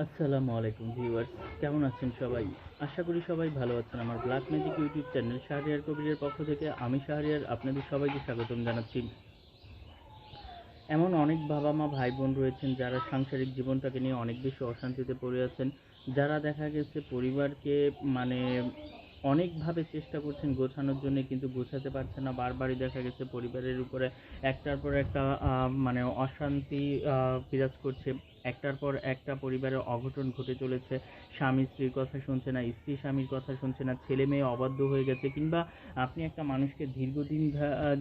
আসসালামু আলাইকুম ভিউয়ার্স, কেমন আছেন সবাই? আশা করি সবাই ভালো আছেন। আমার black magic YouTube channel Shahriar কবিরের পক্ষ থেকে আমি শাহরিয়ার আপনাদের সবাইকে স্বাগতম জানাচ্ছি। এমন অনেক বাবা মা ভাই বোন রয়েছেন যারা সাংসারিক জীবনটাকে নিয়ে অনেক বেশি অশান্তিতে পড়ে আছেন, যারা দেখা গেছে পরিবারকে মানে অনেকভাবে চেষ্টা করছেন গোছানোর জন্য, কিন্তু গোছাতে পারছেন না। বারবারই দেখা গেছে পরিবারের উপরে একটার পর একটা মানে অশান্তি বিরাজ করছে। একটার পর একটা পরিবারের অঘটন ঘটে চলেছে। স্বামী স্ত্রীর কথা শুনছে না, স্ত্রী স্বামীর কথা শুনছে না, ছেলে মেয়ে অবাধ্য হয়ে গেছে। কিংবা আপনি একটা মানুষকে দীর্ঘদিন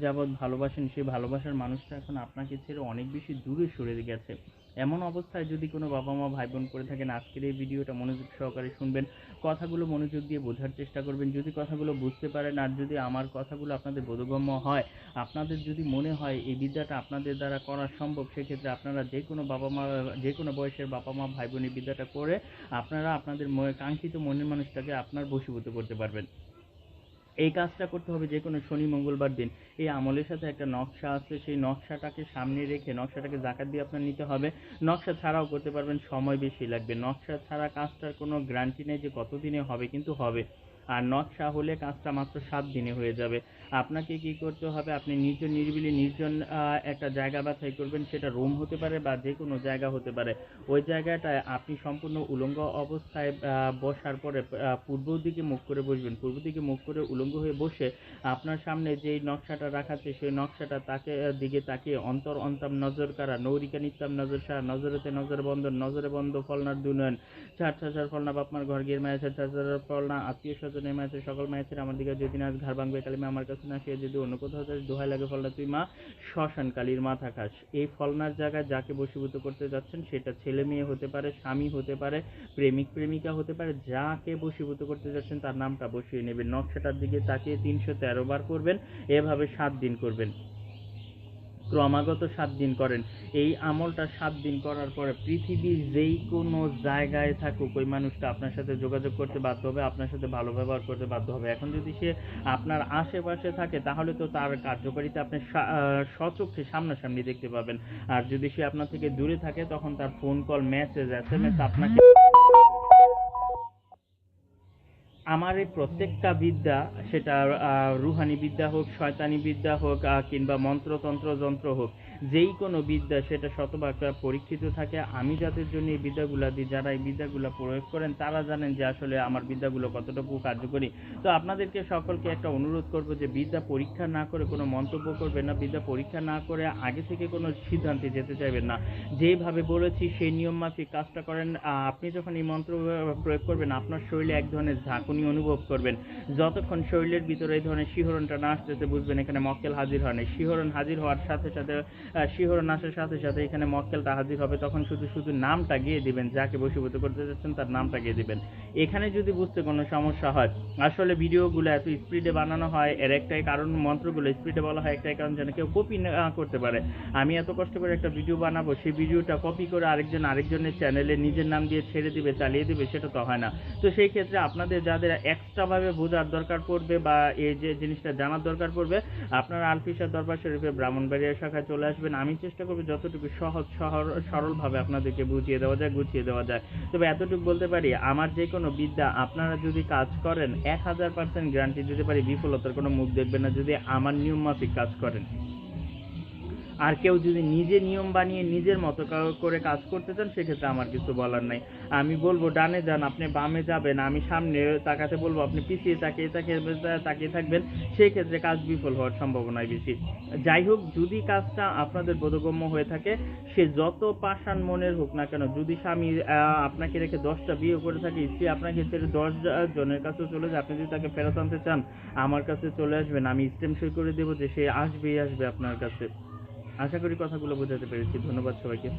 যাবৎ ভালোবাসেন, সেই ভালোবাসার মানুষটা এখন আপনাকে ছেড়ে অনেক বেশি দূরে সরে গেছে। এমন অবস্থায় যদি কোনো বাবা মা ভাই বোন করে থাকেন, আজকের এই ভিডিওটা মনোযোগ সহকারে শুনবেন। কথাগুলো মনোযোগ দিয়ে বোঝার চেষ্টা করবেন। যদি কথাগুলো বুঝতে পারেন আর যদি আমার কথাগুলো আপনাদের বোধগম্য হয়, আপনাদের যদি মনে হয় এই বিদ্যাটা আপনাদের দ্বারা করা সম্ভব, সেক্ষেত্রে আপনারা যে কোনো বাবা মা, যে কোনো বয়সের বাবা মা ভাই বোন এই বিদ্যাটা করে, আপনারা আপনাদের কাঙ্ক্ষিত মনের মানুষটাকে আপনার বশীভূত করতে পারবেন। এই কাজটা করতে হবে যে কোনো শনি, মঙ্গলবার দিন। এই আমলের সাথে একটা নকশা আছে, সেই নকশাটাকে সামনে রেখে, নকশাটাকে জাকাত দিয়ে আপনার নিতে হবে। নকশা ছাড়াও করতে পারবেন, সময় বেশি লাগবে। নকশা ছাড়া কাজটার কোনো গ্যারান্টি নেই যে কতদিনে হবে, কিন্তু হবে। আর নকশা হলে কাজটা মাত্র সাত দিনে হয়ে যাবে। আপনাকে কি করতে হবে? আপনি নির্জন নিরিবিলি নির্জন একটা জায়গা বাছাই করবেন। সেটা রুম হতে পারে বা যে কোনো জায়গা হতে পারে। ওই জায়গাটায় আপনি সম্পূর্ণ উলঙ্গ অবস্থায় বসার পরে পূর্ব দিকে মুখ করে বসবেন। পূর্ব দিকে মুখ করে উলঙ্গ হয়ে বসে আপনার সামনে যেই নকশাটা রাখাচ্ছে সেই নকশাটা তাকে দিকে তাকিয়ে অন্তর অন্তাম নজর কারা, নৌরিকা নিত্যাম নজর সার, নজরেতে নজর বন্ধন, নজরে বন্ধ ফলনার দুনয়ন। চার চাচার ফলনা বাপমার ঘর গিয়ে মায়ের চার চাচার ফলনা আত্মীয় স্বজনের মায়ের সকল মায়ের আমার দিকে যদি না ঘর ভাঙবে কালিমা আমার কাছে না, সে যদি অন্য কোথাও যাস দোহাই লাগে ফলটা তুই মা শ্মশান কালীর মাথা খাস। এই ফলনার জায়গায় যাকে বশীভূত করতে যাচ্ছেন, সেটা ছেলে মেয়ে হতে পারে, স্বামী হতে পারে, প্রেমিক, প্রেমিকা হতে পারে, যাকে বশীভূত করতে যাচ্ছেন, তার নামটা বসিয়ে নেবেন। নকশাটার দিকে তাকিয়ে তিনশো তেরো বার করবেন, এভাবে সাত দিন করবেন। ক্রমাগত সাত দিন করেন। এই আমলটা সাত দিন করার পরে পৃথিবীর যেই কোনো জায়গায় থাকুক ওই মানুষটা আপনার সাথে যোগাযোগ করতে বাধ্য হবে আপনার সাথে ভালো ব্যবহার করতে বাধ্য হবে। এখন যদি সে আপনার আশেপাশে থাকে তাহলে তো তার কার্যকারিতা আপনি সা- আহ, স্বচক্ষে সামনাসামনি দেখতে পাবেন। আর যদি সে আপনার থেকে দূরে থাকে তখন তার phone call message S M S আপনাকে আমার এই প্রত্যেকটা বিদ্যা, সেটা রুহানি বিদ্যা হোক, শয়তানি বিদ্যা হোক কিংবা মন্ত্রতন্ত্র যন্ত্র হোক, যেই কোনো বিদ্যা সেটা শতভাগ পরীক্ষিত থাকে। আমি যাদের জন্য এই বিদ্যাগুলা দিই, যারা এই বিদ্যাগুলো প্রয়োগ করেন, তারা জানেন যে আসলে আমার বিদ্যাগুলো কতটুকু কার্যকরী। তো আপনাদেরকে সকলকে একটা অনুরোধ করব যে বিদ্যা পরীক্ষা না করে কোনো মন্তব্য করবেন না, বিদ্যা পরীক্ষা না করে আগে থেকে কোনো সিদ্ধান্তে যেতে চাইবেন না। যেভাবে বলেছি, সেই নিয়ম মাফিক কাজটা করেন। আপনি যখন এই মন্ত্র প্রয়োগ করবেন, আপনার শরীরে এক ধরনের ঝাঁকুনি অনুভব করবেন। যতক্ষণ শরীরের ভিতরে এই ধরনের শিহরণটা না আসতেছে, বুঝবেন এখানে মক্কেল হাজির হয় শিহরণ হাজির হওয়ার সাথে সাথে শিহরণ আসার সাথে সাথে এখানে মক্কেলটা হাজির হবে। তখন শুধু শুধু নামটা গিয়ে দিবেন, যাকে বশীভূত করতে যাচ্ছেন তার নামটা গিয়ে দিবেন। এখানে যদি বুঝতে কোনো সমস্যা হয়, আসলে ভিডিওগুলো এত স্পিডে বানানো হয়, এর একটাই কারণ মন্ত্রগুলো স্পিডে বলা হয়, একটাই কারণ যেন কেউ কপি না করতে পারে। আমি এত কষ্ট করে একটা ভিডিও বানাবো, সেই ভিডিওটা কপি করে আরেকজন আরেকজনের চ্যানেলে নিজের নাম দিয়ে ছেড়ে দিবে, চালিয়ে দিবে, সেটা তো হয় না। তো সেই ক্ষেত্রে আপনাদের যাদের এক্সট্রা ভাবে বোঝার দরকার পড়বে বা এই যে জিনিসটা জানার দরকার পড়বে, আপনারা আলফিসার দরবার শরীফে ব্রাহ্মণবাড়িয়া শাখায় চলে আসবেন। আমি চেষ্টা করব যতটুকু সহজ সরলভাবে আপনাদেরকে বুঝিয়ে দেওয়া যায়, গুছিয়ে দেওয়া যায়। তবে এতটুকু বলতে পারি, আমার যে কোনো বিদ্যা আপনারা যদি কাজ করেন, এক হাজার পার্সেন্ট গ্যারান্টি দিতে পারি, বিফলতার কোনো মুখ দেখবেন না যদি আমার নিয়ম মাফিক কাজ করেন। আর কেউ যদি নিজে নিয়ম বানিয়ে নিজের মতো করে কাজ করতে চান, সেক্ষেত্রে আমার কিছু বলার নাই। আমি বলব, ডানে যান, আপনি বামে যাবেন, আমি সামনে তাকাতে বলব, আপনি পিছিয়ে তাকিয়ে তাকিয়ে তাকিয়ে থাকবেন সেই ক্ষেত্রে কাজ বিফল হওয়ার সম্ভাবনাই বেশি। যাই হোক, যদি কাজটা আপনাদের বোধগম্য হয়ে থাকে, সে যত পাষাণ মনের হোক না কেন, যদি স্বামী আপনাকে রেখে দশটা বিয়ে করে থাকে, স্ত্রী আপনাকে ছেড়ে দশ জনের কাছে চলে যায়, আপনি যদি তাকে ফেরত আনতে চান, আমার কাছে চলে আসবেন, আমি স্টেম সই করে দেবো যে সে আসবেই আসবে আপনার কাছে। আশা করি কথাগুলো বোঝাতে পেরেছি। ধন্যবাদ সবাইকে।